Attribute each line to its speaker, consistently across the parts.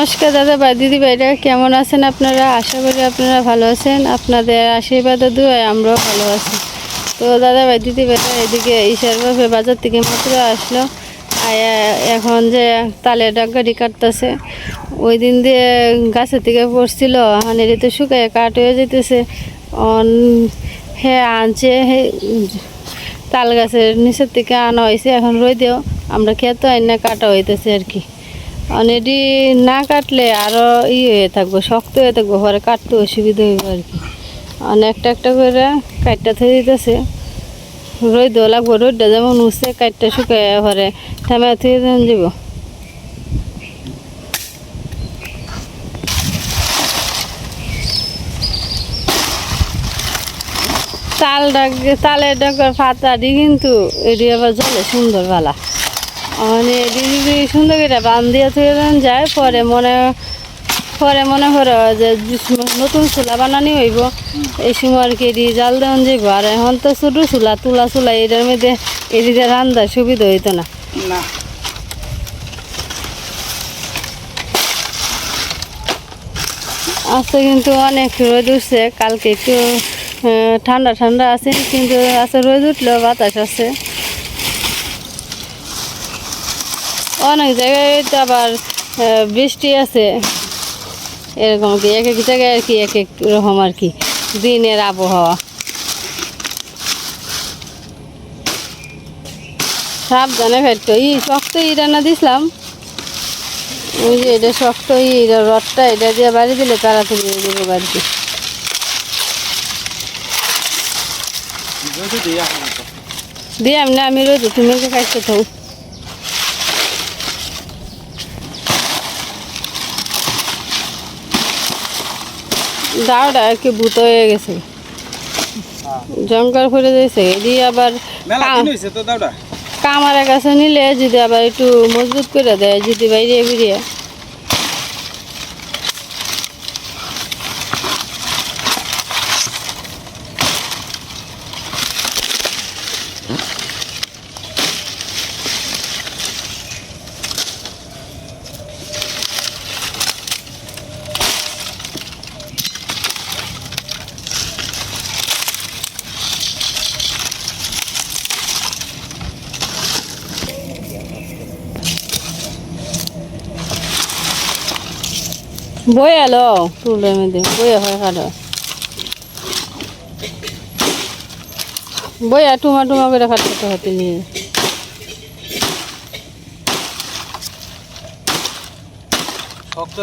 Speaker 1: নমস্কার দাদা ভাই দিদি ভাইরা, কেমন আছেন আপনারা? আশা করি আপনারা ভালো আছেন। আপনাদের আশীর্বাদ দুয়ায় আমরাও ভালো আছি। তো দাদা ভাই, দিদি ভাইরা, এদিকে ঈশ্বরভাবে বাজার থেকে মাত্র আসলো। এখন যে তালে ডাক্গাড়ি কাটতেছে, ওই দিন দিয়ে গাছের থেকে পড়ছিল। হানির তো শুকায় কাট হয়ে যেতেছে। অন, হে আনছে, হে, তাল গাছের নিচের থেকে আনা হয়েছে। এখন রোদেও আমরা খেতে হয় না, কাটা হইতেছে আর কি। অনেডি না কাটলে আরও ই হয়ে থাকব, শক্ত হয়ে থাকব, পরে কাটতে অসুবিধা হইব আর কি। অনেকটা একটা করে কাটটা থয়ে দিতেছে। রোদ লাগবো, রোদটা যেমন উঠছে, কাটটা শুকায় পরে থামে থয়ে যাব। তাল ডাক তালের ডাকার ফাতাটি কিন্তু এটি আবার জলে সুন্দর বালা। মানে যদি সুন্দর করে বান দিয়ে থেকে যায় পরে মনে পরে মনে করো যে যে- নতুন চুলা বানানি হইব। এই সময় আর কি জাল দেওয়ান যাইব। আর এখন তো ছোটো চুলা তুলা চুলা এটার মধ্যে এটিতে রান্নার সুবিধা হইতো না।
Speaker 2: না।
Speaker 1: আজকে কিন্তু অনেক রোদ উঠছে কালকে একটু ঠান্ডা ঠান্ডা আছে কিন্তু আজকে রোদ উঠলেও বাতাস আছে। অনেক জায়গায় তো আবার বৃষ্টি আছে। এরকম কি এক এক জায়গায় আর কি এক এক রকম আর কি দিনের আবহাওয়া। সাবধানে ফেরতো ই শক্ত ই রান্না দিছিলাম। ওই যে এটা শক্ত ই এটা রডটা এটা দিয়ে বাড়ি দিলে তাড়াতাড়ি হয়ে যাবে বাড়িতে।
Speaker 2: দিয়া
Speaker 1: আমি না আমি রোজ তুমি খাইতে থাকো দাওটা আর কি ভূত হয়ে গেছে। জঙ্গল করে দিয়েছে এদি আবার কামারের কাছে নিলে যদি আবার একটু মজবুত করে দেয় যদি বাইরে বেরিয়ে। বই এলো টুলের মধ্যে বইয়া হয় কাটো বইয়া টুমা টুমা করে কাটতে হতে নিয়ে।
Speaker 2: শক্ত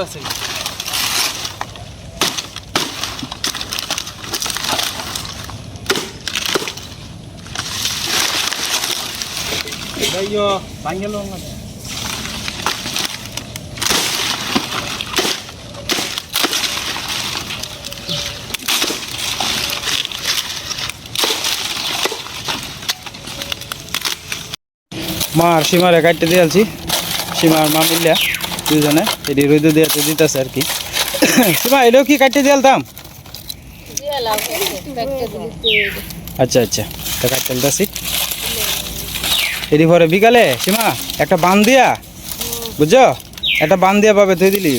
Speaker 2: না মা আর সীমারে কাটতে দিয়েছি সীমা আর মা মিলিয়া দুজনে এটি রোদ দিয়ে দিতেছে আর কি। সীমা, এটাও কি কাটতে দিয়ালতাম আচ্ছা আচ্ছা। তা কাটতে দিতেছি এটি পরে বিকালে, সীমা, একটা বান দিয়া, বুঝছ? একটা বান দিয়া পাবে থই দিলি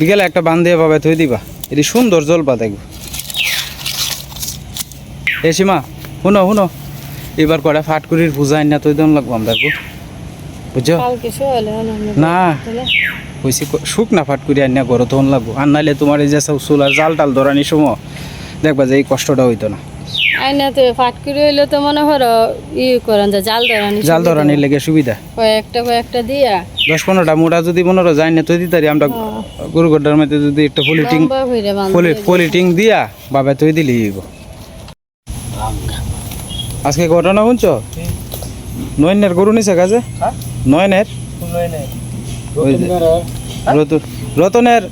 Speaker 2: বিকালে একটা বান দিয়া পাবে থই দিবা। এটি সুন্দর জল জলপা দেখব। এ সীমা শুনো শুনো এবার করে ফাটকুড়ির পূজা আইনা তৈ দন লাগবো আমরা বুঝছ? না হয়েছে শুক না ফাট করে আনিয়া ঘর তখন লাগবো। আর নাইলে তোমার এই যে সব চুলার জাল টাল ধরানি সময় দেখবা যে এই কষ্টটা হইতো না।
Speaker 1: আইনা তো ফাট হইলে তো মনে করো ই করেন যে জাল ধরানি
Speaker 2: জাল লেগে সুবিধা।
Speaker 1: কয়েকটা কয়েকটা দিয়া।
Speaker 2: দশ পনেরোটা মোটা যদি পনেরো না তুই দিতারি আমরা গরু গড্ডার মধ্যে যদি একটা পলিটিং পলিটিং দিয়া বাবে তুই দিলি আজকে ঘটনা শুনছ? নয়নের গরু নিছে কাজে? নয়নের? ওই যে রত- রতনের।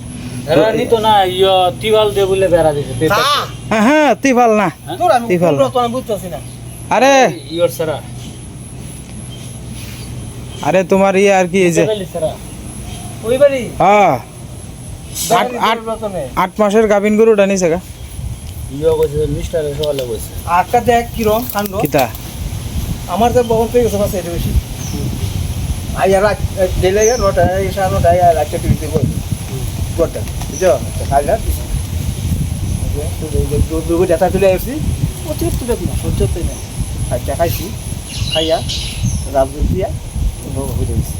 Speaker 2: হ্যাঁ হ্যাঁ তিফাল না তিফাল। না। আরে! আরে তোমার ইয়ে আর কি এই যে হ্যাঁ। আট আট আট মাসের গাভিন গরুটা নিছে গা।
Speaker 3: ইয় কইছে মিস্টারে সকালে কইছে
Speaker 4: আটটা দেখ কিরম কাণ্ড
Speaker 2: কিতা
Speaker 4: আমার তো বহুত পেয়ে গেছে এটা বেশি। আই আর দিলে নটা সাড়ে নটায় আর একটা টিভিতে বই গোটা বুঝছ খাইলা দুর্গ ডেটা তুলে আসছি। অতিরিক্ত দেখি না সহ্য না। খাইটা খাইছি খাইয়া দিয়া হয়ে গেছি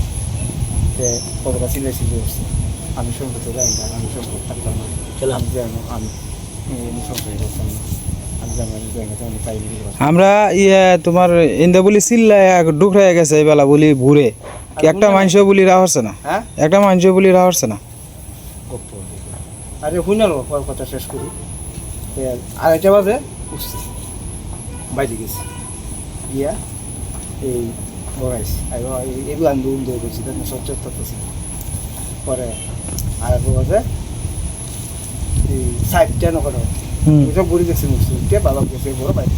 Speaker 4: পতাকা সিলে সিলে আসছি আমি যাই না আমি সম্পর্ক থাকতাম না। আমি না না না না
Speaker 2: আমরা ইয়ে তোমার ইন্দা বলি চিল্লা ডুকরা গেছে এই বেলা বলি ঘুরে একটা মানুষ বলি রাহছে না।
Speaker 4: হ্যাঁ?
Speaker 2: একটা মানুষ বলি রাহছে না।
Speaker 4: আরে শুনালো পর কথা শেষ করি। আড়াইটা বাজে উঠছি। বাইরে গেছি। গিয়া এই বগাইছি আর এগুলো উন্দে করছি তার সহ্য করতেছি। পরে আড়াইটা বাজে সাইডটা
Speaker 2: হুম।
Speaker 4: ওইসব ঘুরে গেছি উঠে বাবা গেছে বড় বাইরে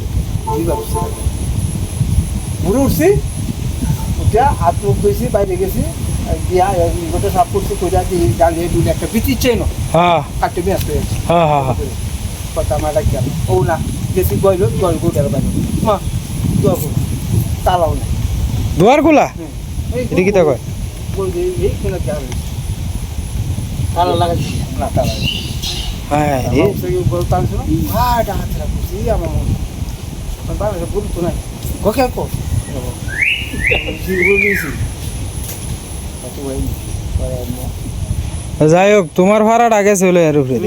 Speaker 4: দুইবার উঠছি ঘুরে উঠছি উঠে হাত মুখ ধুইছি বাইরে গেছি। গিয়া গোটা সাফ করছি কইরা দিয়ে ডালিয়ে দুই একটা বিচির চেন
Speaker 2: হ্যাঁ।
Speaker 4: কাটতে ব্যস্ত হয়েছে
Speaker 2: হ্যাঁ হ্যাঁ হ্যাঁ।
Speaker 4: কথা আমার ডাকিয়া ও না গেছি গইল গল গোটার বাইরে মা দোয়া তালাও নাই।
Speaker 2: দুয়ার খোলা। এটা কি কয়
Speaker 4: বল যে এই কেন
Speaker 3: তালা লাগাচ্ছি
Speaker 4: না তালা
Speaker 2: হ্যাঁ রে
Speaker 4: আমার সেই বল টানছিল হ্যাঁ এটা হাত রাখছি আমার মনে তখন বাবা বল তো কো
Speaker 2: যাই হোক তোমার ভাড়াটা গেছে হলো এর উপরে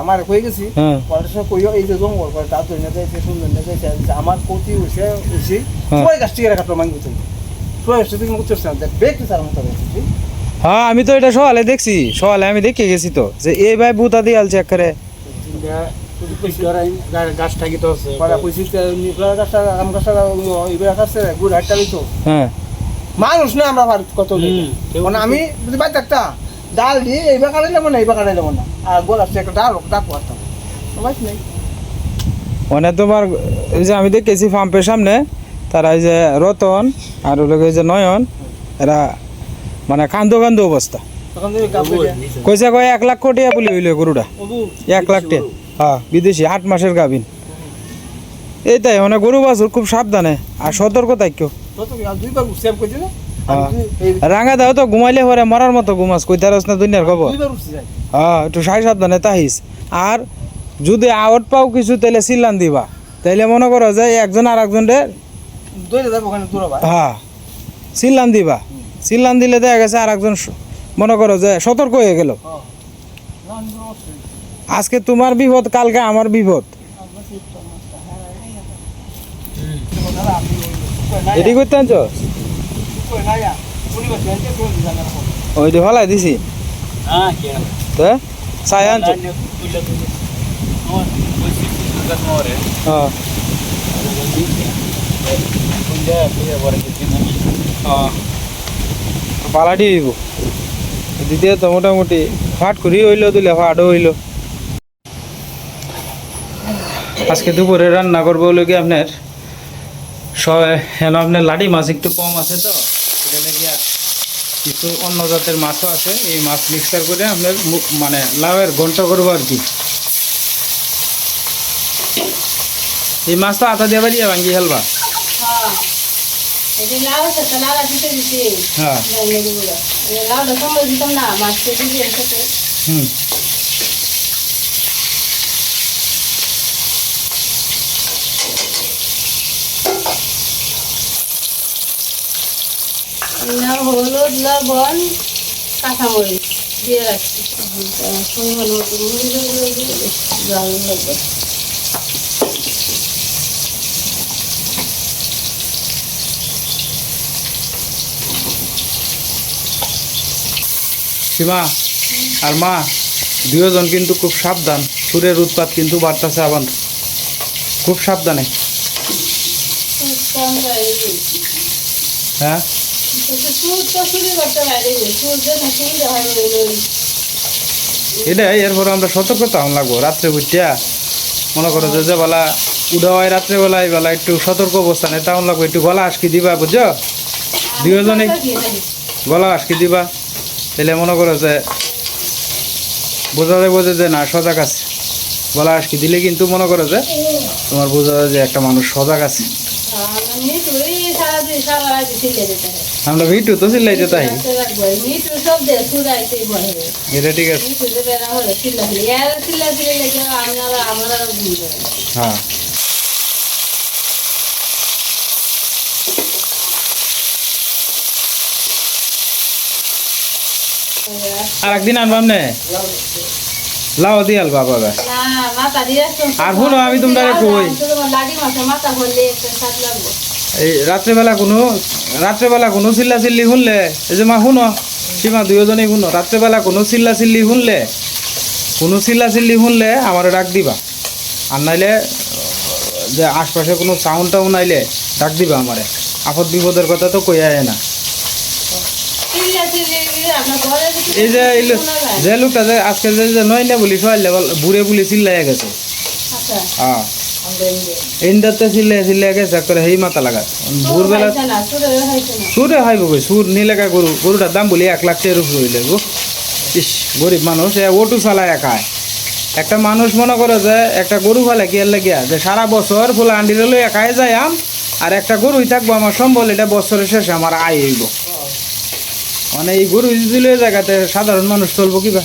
Speaker 4: আমার কই গেছি
Speaker 2: হ্যাঁ
Speaker 4: পড়াশোনা কইও এই যে জঙ্গল করে তার ধরে নিতে যাইছে সুন্দর নিতে যাইছে যে আমার প্রতি হইছে হইছে
Speaker 2: হ্যাঁ।
Speaker 4: সবাই গাছ টিকে রাখা মাঙ্গু তুই সবাই না বেক স্যার মতো হইছে
Speaker 2: হ্যাঁ আমি তো এটা সকালে দেখছি। সকালে আমি দেখে গেছি তো যে এই ভাই বুতা দিয়ে আলছে একবারে। হ্যাঁ।
Speaker 4: মানুষ না আমরা ভারত কত মানে আমি একটা ডাল দিয়ে এইবার কাটাইলে মনে এইবার কাটাই কাটাইলে মনে আর গোল আসছে একটা ডাল ডাক করতাম নাই।
Speaker 2: মানে তোমার এই যে আমি দেখেছি পাম্পের সামনে তারা এই যে রতন আর এই যে নয়ন এরা মানে কান্দো কান্দো অবস্থা। কইসা কয় এক লাখ কোটি বলি হইল গরুটা। এক লাখ টে হ্যাঁ বিদেশি আট মাসের গাভিন। এইটাই মানে গরু বাছুর খুব সাবধানে। আর সতর্ক থাকো। হ্যাঁ। রাঙা দাও তো ঘুমাইলে পরে মরার মতো ঘুমাস কইতারস না দুনিয়ার খবর। হ্যাঁ একটু সাই সাবধানে তাহিস। আর যদি আউট পাও কিছু তাইলে সিল্লান দিবা। তাইলে মনে করো যে একজন আর
Speaker 4: একজন ওখানে
Speaker 2: হ্যাঁ সিল্লান দিবা। সিল্লান দিলে দেখা গেছে আর একজন মনে করো যে সতর্ক হয়ে গেল। আজকে তোমার বিপদ, কালকে আমার বিপদ। এটি করতে আনছো? ওইটি ভালাই দিছি। তো? চাই আনছো? হ্যাঁ পালাটি দিব দ্বিতীয় তো মোটামুটি ফাট করি হইল দিলে ফাটও হইল। আজকে দুপুরে রান্না করব কি আপনার? হেন আপনার লাডি মাছ একটু কম আছে তো? লেগে কিছু অন্য জাতের মাছও আছে। এই মাছ মিক্সার করে আপনার মানে লাউয়ের ঘন্ট করব আর কি। এই মাছটা আটা দিয়ে বাড়িয়ে ভাঙ্গি হেলবা
Speaker 1: যে লাউ তো লাউ দিতে দিতে
Speaker 2: হ্যাঁ
Speaker 1: লাউটা সময় দিতাম না মাছ কেটে দিয়ে সাথে
Speaker 2: হুম
Speaker 1: হলুদ লবণ কাঁচামরিচ দিয়ে রাখছি মতো মরিচ জল লাগবে
Speaker 2: সীমা আর মা দুজন কিন্তু খুব সাবধান। সুরের উৎপাত কিন্তু বাড়তেছে আবার। খুব সাবধানে। হ্যাঁ? এটাই এরপর আমরা সতর্কতা হন লাগবো। রাত্রে বুঝটিয়া মনে করো যে বেলা উঠা হয় রাত্রেবেলা এই বেলা একটু সতর্ক অবস্থানে তাহলে লাগবো। একটু গলা আটকে দিবা, বুঝছ? দুজনে গলা আটকে দিবা। তাহলে মনে করো যে বোঝা যাবে যে না, সজাগ আছে। গলা আটকে দিলে কিন্তু মনে করো যে তোমার বোঝা যায় যে একটা মানুষ সজাগ আছে।
Speaker 1: আমরা মিটু হয়
Speaker 2: তো তাই। এটা ঠিক আছে।
Speaker 1: মিটু যে বেড়া হলে চিল্লা দিলে এর চিল্লা দিলে লেগে আমি আর আমার আর ঘুম ধরে না।
Speaker 2: হ্যাঁ আর একদিন আনবাম নে। লাও বাবা
Speaker 1: মাথা দিয়ে আসতো।
Speaker 2: আর শুনো, আমি তোমরা কই। এই রাত্রেবেলা কোনো রাত্রেবেলা কোনো চিল্লা চিল্লি শুনলে এই যে মা শুনো সীমা দুয়োজনে শুনো রাত্রেবেলা কোনো চিল্লা চিল্লি শুনলে কোনো চিল্লা চিল্লি শুনলে আমার ডাক দিবা। আর নাইলে যে আশপাশে কোনো সাউন্ড টাউন আইলে ডাক দিবা আমারে। আপদ বিপদের কথা তো কই আয় না
Speaker 1: চিল্লা চিল্লি আপনার ঘরে যদি
Speaker 2: এই যে। যে লোকটা যে আজকে যে যে নয় না বলি সবাই বুড়ে বুলি চিল্লাইয়া গেছে।
Speaker 1: আচ্ছা।
Speaker 2: হ্যাঁ। ইন্দাতে চিল্লাই চিল্লাই গেছে করে সেই মাথা ভোরবেলা
Speaker 1: সুরে হয়েছে না।
Speaker 2: সুরে নিলেকা গরু গরুটার দাম বলি এক লাখ টাকার উপরে হইলে গো ইস গরিব মানুষ এ ওটু চালায় খায়। একটা মানুষ মনে করে যে একটা গরু ফেলে কি লাগিয়া? যে সারা বছর ফুলা আন্ডিরে লইয়া খাই যায় আম আর একটা গরুই থাকব আমার সম্বল এটা বছরের শেষে আমার আয় হইব। মানে এই গরু যদি লইয়া জায়গাতে সাধারণ মানুষ চলবো কিবা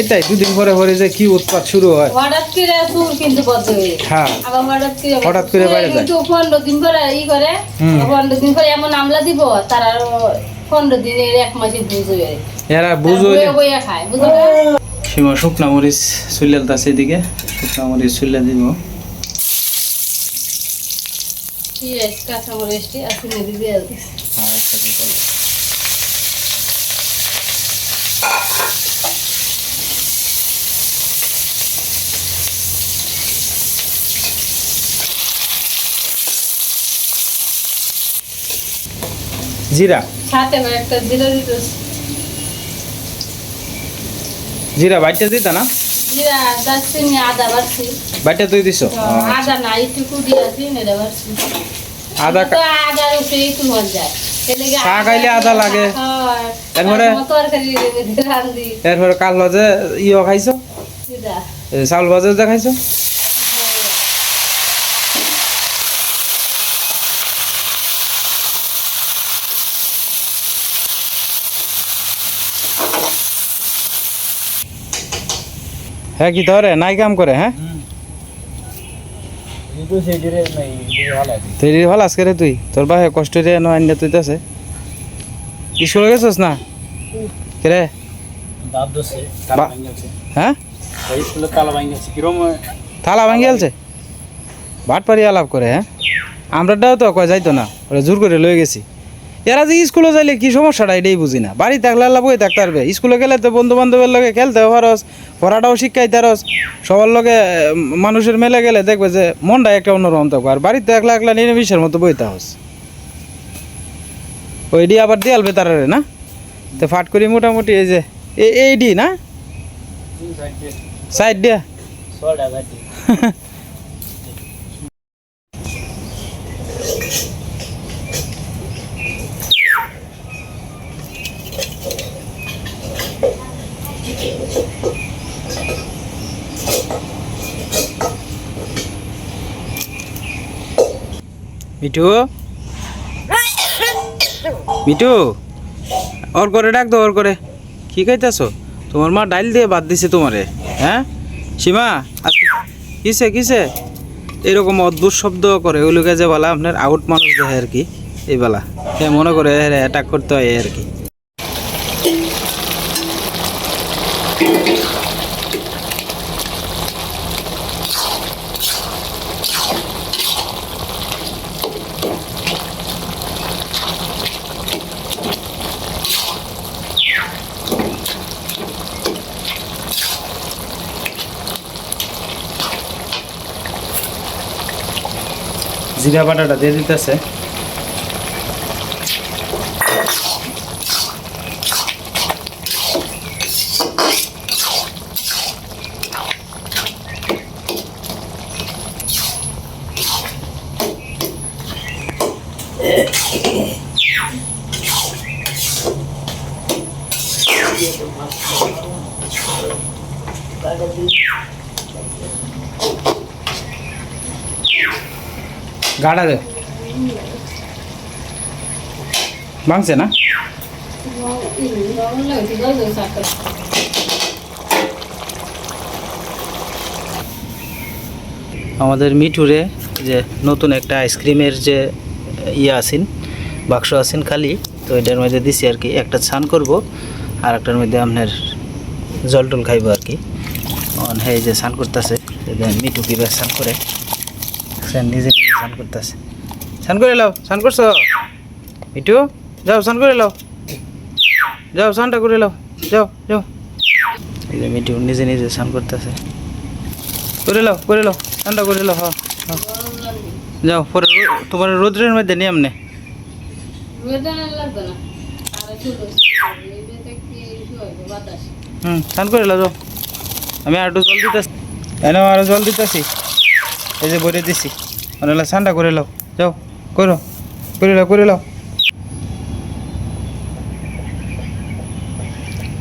Speaker 2: এটাই দুদিন পরে পরে যে কি উৎপাত শুরু হয়।
Speaker 1: হঠাৎ করে সুর কিন্তু বদলে হ্যাঁ আবার হঠাৎ করে
Speaker 2: হঠাৎ করে বাইরে যায়।
Speaker 1: পনেরো দিন পরে ই করে। পনেরো দিন পরে এমন আমলা দিব তার আর পনেরো দিনের এক মাসে বুঝে
Speaker 2: এরা বুঝো
Speaker 1: খায় বুঝো?
Speaker 2: সীমা শুকনা মরিচ চুলিয়াল আছে এদিকে শুকনা মরিচ চুলিয়া দিব।
Speaker 1: পেঁয়াজ কাঁচামরিচটি আসলে দিয়ে দিচ্ছি
Speaker 2: একসাথে চলো। জিরা।
Speaker 1: সাথে একটা জিরা দিতেছি
Speaker 2: জিরা বাইটটা দিতা না?
Speaker 1: জিরা দারচিনি আদা বাড়ছি।
Speaker 2: বাইটটা তুই দিছ?
Speaker 1: আদা না কুটি আছে এটা বাড়ছি।
Speaker 2: আদা
Speaker 1: তো আদার একটু যায়। এলেগে
Speaker 2: চা আদা লাগে। এরপরে? এরপরে কাল ভাজে ইয়ে খাইছো? চাউল ভাজে যে খাইছো? হ্যাঁ কি ধরে? নাই কাম করে হ্যাঁ
Speaker 3: কিন্তু সেই দিনে নাই ভালো আছে
Speaker 2: তুই ভালো আজকে রে তুই তোর বাহে কষ্ট রে ন আন্য তুই আছে। স্কুলে গেছস না?
Speaker 3: আছে।
Speaker 2: হ্যাঁ থালা ভাঙি গেলছে ভাট পারি আলাপ করে হ্যাঁ আমরাটাও তো কয় যাইতো না ওরা জোর করে লয়ে গেছি। এরা যে স্কুলে যাইলে কি সমস্যাটা এটাই বুঝি না। বাড়ি থাকলে আল্লাহ বই থাকতে পারবে। স্কুলে গেলে তো বন্ধু বান্ধবের লগে খেলতে পারস পড়াটাও শিক্ষাইতে পারস। সবার লগে মানুষের মেলে গেলে দেখবে যে মনটা একটা অন্যরকম থাকবে আর বাড়িতে একলা একলা নিরামিষের মতো বইতে হস। ওইডি আবার দিয়াল বেতারে না? তো ফাট করি মোটামুটি এই যে এই এইডি না? সাইড দিয়া। মিঠু? মিঠু? ওর করে ডাক দো, ওর করে। কি খাইতেছো তোমার মা ডাইল দিয়ে বাদ দিছে তোমারে হ্যাঁ? সীমা কিসে কিসে? এরকম অদ্ভুত শব্দ করে। ওই লোকে যে বলা, আপনার আউট মানুষ দেয় আর কি। এই বেলা। সে মনে করে অ্যাটাক করতে হয় আর কি। জিরা বাটাটা দিয়ে দিতেছে Thank you. গাড়া দে। ভাঙছে না? আমাদের মিঠুরে যে নতুন একটা আইসক্রিমের যে ইয়ে আছেন, বাক্স আছেন খালি, তো এটার মধ্যে দিছি আর কি। একটা স্নান করব, আর একটার মধ্যে আপনার জল টল খাইব আর কি। অন হে যে স্নান করতেছে মিঠু কীভাবে স্নান করে। সে নিজে নিজে স্নান করতেছে। স্নান করে লাও স্নান করছ? মিঠু যাও স্নান করে লাও যাও স্নানটা করে লাও যাও যাও। এই যে মিঠু নিজে নিজে স্নান করতেছে। করে লাও করে লাও স্নানটা করে লাও হ্যাঁ হ্যাঁ। যাও পরে তোমার রোদ্রের মধ্যে নিয়ে আমনে। হুম স্নান করে লাও যাও। আমি আর একটু জল দিতেছি। এনে আরও জল দিতেছি। এই যে বলে দিছি। মানে স্নানটা করে লাও। যাও, করো। করে লাও করে লাও।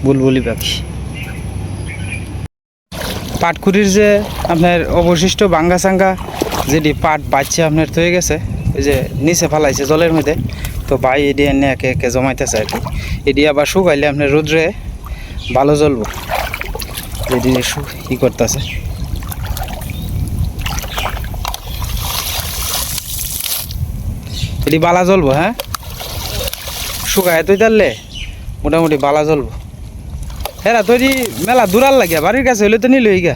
Speaker 2: বুলবুলি পাখি। পাটকুড়ির যে আপনার অবশিষ্ট বাঙ্গা সাঙ্গা, যেটি পাট বাচ্চা আপনার হয়ে গেছে ওই যে নিচে ফালাইছে জলের মধ্যে, তো ভাই এটি এনে একে একে জমাইতেছে আর কি। এটি আবার শুকাইলে আপনার রোদ্রে ভালো জ্বলবো। যেটি শু- ই করতেছে। এটি বালা জ্বলবো হ্যাঁ? শুকায় তুই তাহলে মোটামুটি বালা জ্বলবো। হেরা তৈরি মেলা দূরাল লাগিয়া বাড়ির কাছে হইলে তো নিল গা।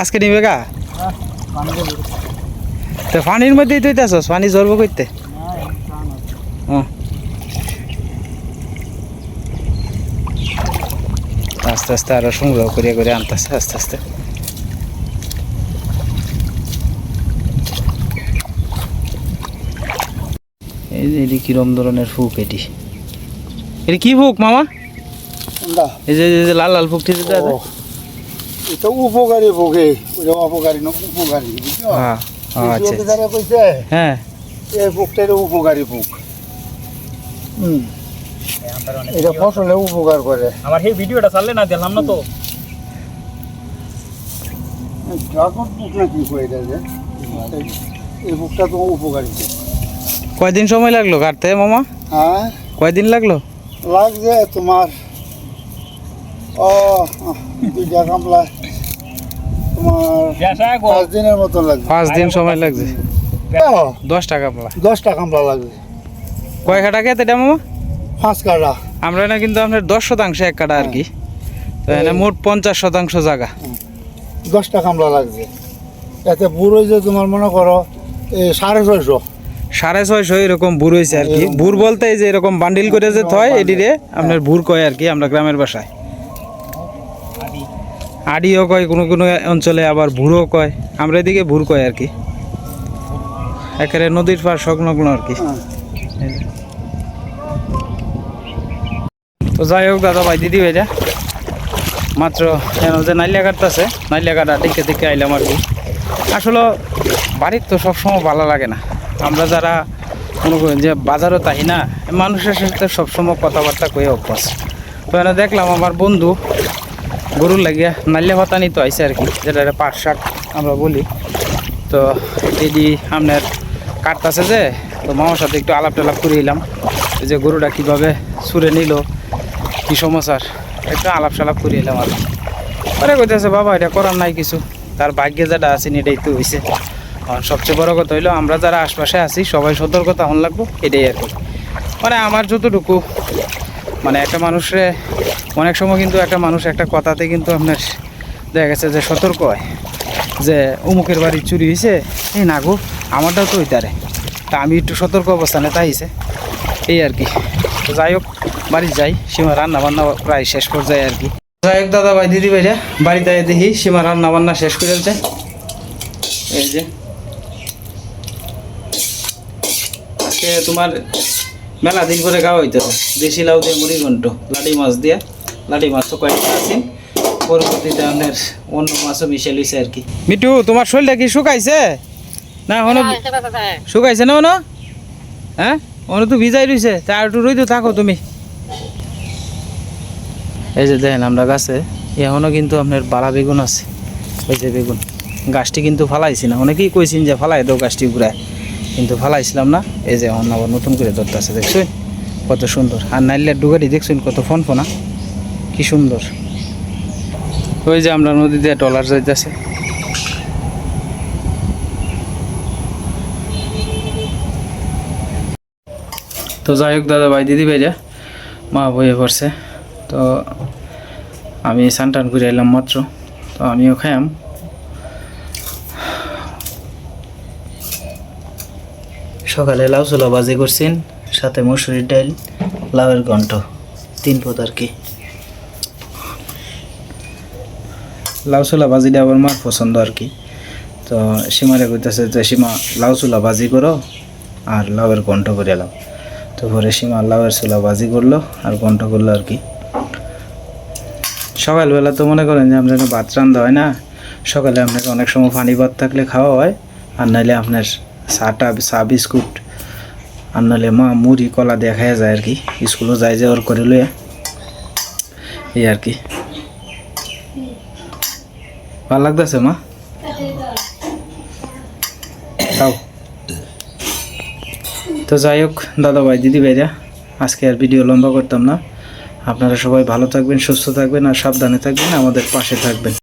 Speaker 2: আজকে নিবে গা? তো পানির মধ্যেই তুই পানি জলবো করতে হুম। আস্তে আস্তে আরও সংগ্রহ করে করে আনতেছে আস্তে আস্তে। এই যে এটি কিরম ধরনের ফুক এটি? এটি কি ফুক মামা? এই যে লাল লাল ফুকটি যেটা আছে
Speaker 4: ও, এটা উপকারী ভোগে ওটা অপকারী না উপকারী
Speaker 2: হ্যাঁ হ্যাঁ, আচ্ছা। হ্যাঁ।
Speaker 4: এই এটা উপকারী পোক হুম। এটা ফসলে উপকার করে।
Speaker 3: আমার সেই ভিডিওটা চাললে না দিলাম না তো।
Speaker 2: কয়দিন সময় লাগল কাটতে মামা?
Speaker 4: হ্যাঁ?
Speaker 2: কয়দিন লাগল?
Speaker 4: লাগছে তোমার ও দুইটা কামলা তোমার পাঁচ দিনের মতো লাগবে
Speaker 2: পাঁচ দিন সময় লাগছে। দশ টাকা পালা
Speaker 4: দশটা কামলা লাগবে
Speaker 2: কয় কাটা খেতে মামা?
Speaker 4: পাঁচ কাটা
Speaker 2: আমরা না কিন্তু আপনার দশ শতাংশ এক কাটা আর কি। মোট পঞ্চাশ শতাংশ জায়গা।
Speaker 4: দশটা কামলা লাগছে। এতে বুড়ো যে তোমার মনে করো সাড়ে ছয়শো।
Speaker 2: সাড়ে ছয়শো এরকম বুর হয়েছে আর কি। বুর বলতে এই যে এরকম বান্ডিল করে যে থয় এটিরে আপনার ভুর কয় আর কি আমরা গ্রামের বাসায়। আডিও কয় কোনো কোনো অঞ্চলে আবার ভুরও কয়। আমরা এদিকে ভুর কয় আর কি। একেবারে নদীর পার সংলগ্ন আর কি। তো যাই হোক, দাদা ভাই, দিদি ভাইরা। মাত্র কেন যে নাইলিয়া কাটতেছে নাইলিয়া কাটা দেখে দেখে আইলাম আর কি। আসলে বাড়ির তো সবসময় ভালো লাগে না। আমরা যারা মনে করেন যে বাজারও তাই না, মানুষের সাথে সবসময় কথাবার্তা কয়ে অভ্যাস। তো এনে দেখলাম আমার বন্ধু, গরুর লাগিয়া নাইলিয়া ভাতা নিতে আইসে আর কি, যেটা একটা পাট শাক আমরা বলি। তো এটি আপনার কাটতেছে যে, তো মামার সাথে একটু আলাপ টালাপ করে এলাম, যে গরুটা কীভাবে সুরে নিল কি সমস্যার একটু আলাপ সালাপ করে এলাম আর। পরে কইতেছে, বাবা, এটা করার নাই কিছু। তার ভাগ্যে যেটা আছে, এটাই তো হয়েছে আর সবচেয়ে বড় কথা হইল, আমরা যারা আশপাশে আছি, সবাই সতর্কতা হন লাগবো, এটাই আর কি। মানে আমার যতটুকু মানে একটা মানুষে, অনেক সময় কিন্তু একটা মানুষ একটা কথাতে কিন্তু আপনার দেখা গেছে যে সতর্ক হয়, যে অমুকের বাড়ি চুরি হয়েছে এই না আমারটাও তো ওইটারে তা আমি একটু সতর্ক অবস্থানে তাইছে এই আর কি। তো যাই হোক বাড়ি যাই সীমা রান্না বান্না প্রায় শেষ পর্যায়ে আর কি। যাই হোক দাদা ভাই দিদি ভাইরা বাড়িতে দেখি সীমা রান্না বান্না শেষ করে ফেলছে। এই যে। আজকে তোমার মেলা দিন করে খাওয়া হইতেছে দেশি লাউ দিয়ে মুড়ি ঘন্ট লাটি মাছ দিয়ে। লাটি মাছ তো কয়েকটা আছে। পরবর্তীতে আপনার অন্য মাছও মিশে লইছে আর কি। মিটু তোমার শরীরটা কি শুকাইছে? না হনো শুকাইছে না হনো হ্যাঁ? অন্য তো ভিজাই রইছে, তা একটু রইতে থাকো তুমি। এই যে দেখেন আমরা গাছে এখনও কিন্তু আপনার বালা বেগুন আছে। ওই যে বেগুন, গাছটি কিন্তু ফালাইছি না। অনেকেই কইছেন যে ফালাই দাও গাছটি ঘুরায় কিন্তু ফালাইছিলাম না। এই যে এখন আবার নতুন করে ধরতে আছে, দেখছেন? কত সুন্দর। আর নাইলের ডুগাটি দেখছেন কত ফোন ফোনা কি সুন্দর। ওই যে আমরা নদীতে টলার যাইতেছে। তো যাই হোক দাদা ভাই দিদি ভাইরা মা বইয়ে পড়ছে। তো আমি স্নান টান করে এলাম মাত্র। তো আমিও খাইলাম সকালে লাউ চুলা বাজি করছেন সাথে মসুরির ডাল লাউয়ের ঘন্ট তিন পদ আর কি। লাউ চুলা বাজিটা আবার মার পছন্দ আর কি। তো সীমারে কইতেছে যে সীমা লাউ চুলা বাজি করো আর লাউয়ের ঘন্ট করে এলাম তো পরে সীমা লাউয়ের চুলা বাজি করল আর ঘন্ট করল আর কি। সকালবেলা তো মনে করেন যে আপনাকে ভাত রান্ধা হয় না। সকালে আপনাকে অনেক সময় পানি ভাত থাকলে খাওয়া হয়, আর নাহলে আপনার চাটা চা, বিস্কুট, আর নাহলে মা মুড়ি, কলা খাওয়া যায় আর কি। স্কুলও যায় যে ওর করে লইয়া। এই আর কি। ভালো লাগতেছে মা? তো যাই হোক দাদা ভাই দিদি ভাইরা আজকে আর ভিডিও লম্বা করতাম না। আপনারা সবাই ভালো থাকবেন, সুস্থ থাকবেন আর সাবধানে থাকবেন, আমাদের পাশে থাকবেন।